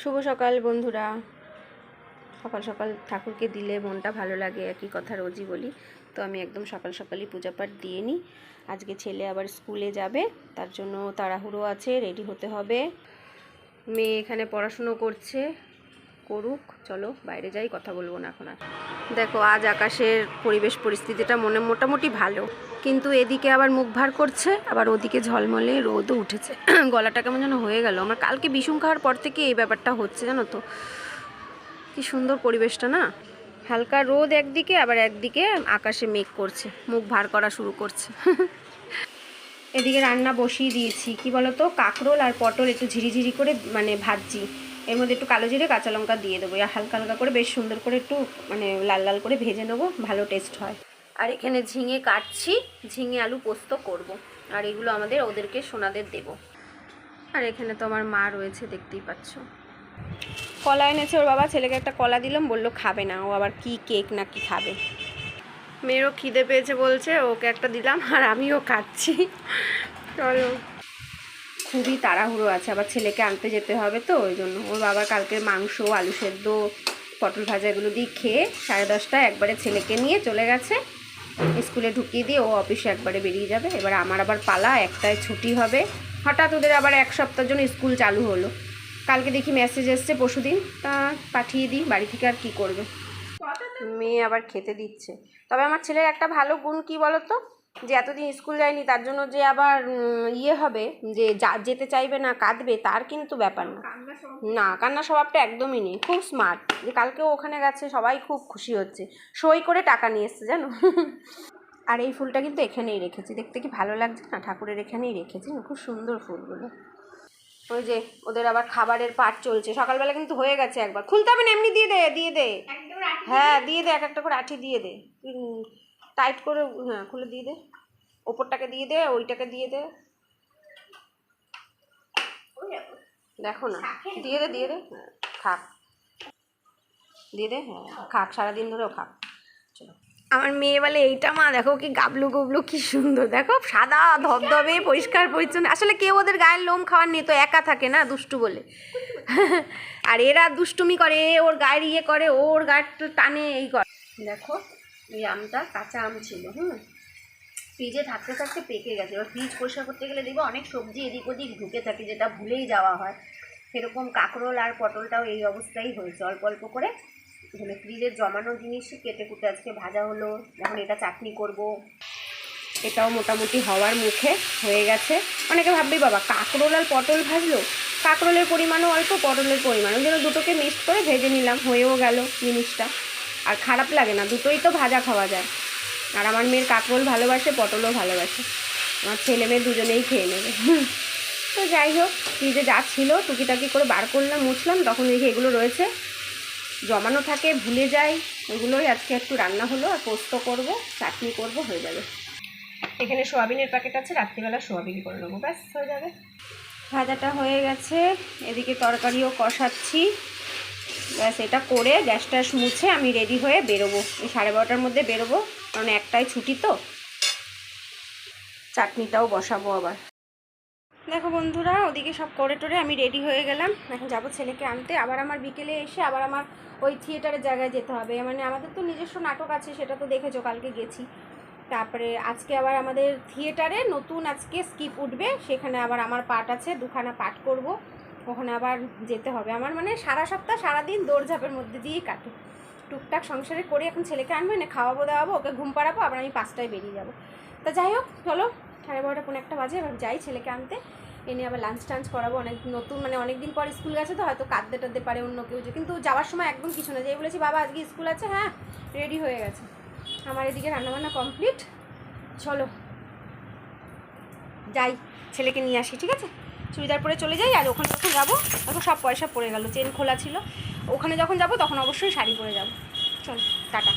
শুভ সকাল, বন্ধুরা। সকাল সকাল ঠাকুরকে দিলে মনটা ভালো লাগে, একই কথা রোজই বলি। তো আমি একদম সকাল সকালই পূজা পাঠ দিয়ে নিই। আজকে ছেলে আবার স্কুলে যাবে, তার জন্য তাড়াহুড়ো আছে, রেডি হতে হবে। মেয়ে এখানে পড়াশুনো করছে করুক, চলো বাইরে যাই, কথা বলব না এখন আর। দেখো, আজ আকাশের পরিবেশ পরিস্থিতিটা মনে মোটামুটি ভালো। কিন্তু এদিকে আবার মুখ ভার করছে, আবার ওদিকে ঝলমলে রোদও উঠেছে। গলাটা কেমন যেন হয়ে গেল। আমার কালকে বিষুম খাওয়ার পর থেকে এই ব্যাপারটা হচ্ছে, জানো তো। কি সুন্দর পরিবেশটা, না? হালকা রোদ একদিকে, আবার একদিকে আকাশে মেঘ করছে। মুখ ভার করা শুরু করছে। এদিকে রান্না বসিয়ে দিয়েছি। কি বলতো? কাঁকরোল আর পটল একটু ঝিরিঝিরি করে মানে ভাজছি। এর মধ্যে একটু কালো জিরে, কাঁচা লঙ্কা দিয়ে দেবো। আর হালকা হালকা করে বেশ সুন্দর করে একটু মানে লাল লাল করে ভেজে নেব, ভালো টেস্ট হয়। আর এখানে ঝিঙে কাটছি, ঝিঙে আলু পোস্ত করব। আর এগুলো আমাদের ওদেরকে সোনাদের দেব। আর এখানে তো আমার মা রয়েছে, দেখতেই পাচ্ছ। কলা এনেছে ওর বাবা, ছেলেকে একটা কলা দিলাম, বলল খাবে না, ও আবার কি কেক না কি খাবে। মেয়েরও খিদে পেয়েছে বলছে, ওকে একটা দিলাম, আর আমিও খাচ্ছি। চলো। খুবই তাড়াহুড়ো আছে, আবার ছেলেকে আনতে যেতে হবে তো, ওই জন্য। ওর বাবার কালকে মাংস, আলু সেদ্ধ, পটল ভাজা এগুলো দিয়ে খেয়ে সাড়ে দশটায় একবারে ছেলেকে নিয়ে চলে গেছে। স্কুলে ঢুকিয়ে দিয়ে ও অফিসে একবারে বেরিয়ে যাবে। এবার আমার আবার পালা, একটায় ছুটি হবে। হঠাৎ ওদের আবার এক সপ্তাহের জন্য স্কুল চালু হলো। কালকে দেখি মেসেজ এসছে পরশুদিন তা পাঠিয়ে দিই, বাড়ি থেকে আর কি করবে? মেয়ে আবার খেতে দিচ্ছে। তবে আমার ছেলের একটা ভালো গুণ কি বলতো? যে এতদিন স্কুল যায়নি তার জন্য যে আবার ইয়ে হবে যে যা যেতে চাইবে না কাঁদবে তার কিন্তু ব্যাপার না। না কান্না স্বভাবটা একদমই নেই। খুব স্মার্ট যে কালকেও ওখানে গেছে সবাই খুব খুশি হচ্ছে। সই করে টাকা নিয়ে এসছে জানো? আর এই ফুলটা কিন্তু এখানেই রেখেছি। দেখতে কি ভালো লাগছে না? ঠাকুরের এখানেই রেখেছি না? খুব সুন্দর ফুলগুলো। ওই যে ওদের আবার খাবারের পাট চলছে। সকালবেলা কিন্তু হয়ে গেছে একবার। খুলতে হবে না এমনি দিয়ে দে দিয়ে দে। হ্যাঁ দিয়ে দে এক একটা করে আঠি দিয়ে দে। টাইট করে হ্যাঁ খুলে দিয়ে দে। ওপরটাকে দিয়ে দে ওইটাকে দিয়ে দে। দেখো না দিয়ে দে দিয়ে দে হ্যাঁ, খাক। দিয়ে দে হ্যাঁ খাক সারাদিন ধরেও খাক। চলো। আমার মেয়ে বলে এইটা মা দেখো কি গাবলু গুবলু কি সুন্দর। দেখো সাদা ধবধবে পরিষ্কার পরিচ্ছন্ন। আসলে কেউ ওদের গায়ের লোম খাওয়ার নেই তো একা থাকে না দুষ্টু বলে। আর এরা দুষ্টুমি করে ওর গায়ের ইয়ে করে ওর গায়ের টানে এই করে। দেখো এই আমটা কাঁচা আম ছিল, হুম? ফ্রিজে থাকতে থাকতে পেকে গেছে। এবার ফ্রিজ পরিষ্কার করতে গেলে দেখব অনেক সবজি এদিক ওদিক ঢুকে থাকে, যেটা ভুলেই যাওয়া হয়। সেরকম কাঁকরোল আর পটলটাও এই অবস্থাই হয়েছে। অল্প অল্প করে এখানে ফ্রিজের জমানো জিনিস কেটে কুটে আজকে ভাজা হলো। এখন এটা চাটনি করব। এটাও মোটামুটি হওয়ার মুখে হয়ে গেছে। অনেকে ভাববে, বাবা, কাঁকরোল আর পটল ভাজলো? কাঁকরোলের পরিমাণও অল্প, পটলের পরিমাণও। জন্য দুটোকে মিক্সড করে ভেজে নিলাম, হয়েও গেল জিনিসটা। আর খারাপ লাগে না, দুটোই তো ভাজা খাওয়া যায়। আর আমার মেয়ের কাঁকরোল ভালোবাসে, পটলও ভালোবাসে। আমার ছেলে মেয়ে দুজনেই খেয়ে নেবে। তো যাই হোক, ফ্রিজে যা ছিল টুকিটাকি করে বার করলাম, মুছলাম, তখন দেখি এগুলো রয়েছে। জমানো থাকে, ভুলে যাই, ওগুলোই আজকে একটু রান্না হলো, আর পোস্ত করব, চাটনি করব, হয়ে যাবে। এখানে সোয়াবিনের প্যাকেট আছে, রাত্রিবেলা সোয়াবিন করে নেব, ব্যাস, হয়ে যাবে। ভাজাটা হয়ে গেছে, এদিকে তরকারিও কষাচ্ছি। ব্যাস, এটা করে গ্যাস ট্যাস মুছে আমি রেডি হয়ে বেরোবো। এই সাড়ে বারোটার মধ্যে বেরোবো, কারণ একটাই ছুটি তো। চাটনিটাও বসাবো আবার। দেখো বন্ধুরা, ওদিকে সব করে টোরে আমি রেডি হয়ে গেলাম। এখন যাব ছেলেকে আনতে। আবার আমার বিকেলে এসে আবার আমার ওই থিয়েটারের জায়গায় যেতে হবে। মানে আমাদের তো নিজস্ব নাটক আছে, সেটা তো দেখেছ, কালকে গেছি। তারপরে আজকে আবার আমাদের থিয়েটারে নতুন আজকে স্কিপ উঠবে। সেখানে আবার আমার পাঠ আছে, দুখানা পাঠ করব। ওখানে আবার যেতে হবে। আমার মানে সারা সপ্তাহ সারাদিন দৌড়ঝাঁপের মধ্যে দিয়েই কাটে। টুকটাক সংসারে করে এখন ছেলেকে আনবে না খাওয়াবো, দাওয়াবো, ওকে ঘুম পাড়াবো, আবার আমি পাঁচটায় বেরিয়ে যাব। তা যাই হোক, চলো, সাড়ে বারোটা পনেরো একটা বাজে, এবার যাই ছেলেকে আনতে। এনে আবার লাঞ্চ টাঞ্চ করাবো, অনেক নতুন মানে অনেক দিন পর স্কুল গেছে তো, হয়তো কাঁদতে টাদতে পারে অন্য কেউ যে, কিন্তু যাওয়ার সময় একদম কিছু না। যেই বলেছি, বাবা, আজকে স্কুল আছে হ্যাঁ রেডি হয়ে গেছে। আমার এদিকে রান্নাবান্না কমপ্লিট চলো, যাই, ছেলেকে নিয়ে আসি, ঠিক আছে? চুড়িদার পরে চলে যাই আর ওখানে যখন যাব, তখন সব পয়সা পড়ে গেল চেন খোলা ছিল। ওখানে যখন যাব, তখন অবশ্যই শাড়ি পরে যাব। চল, টাটা।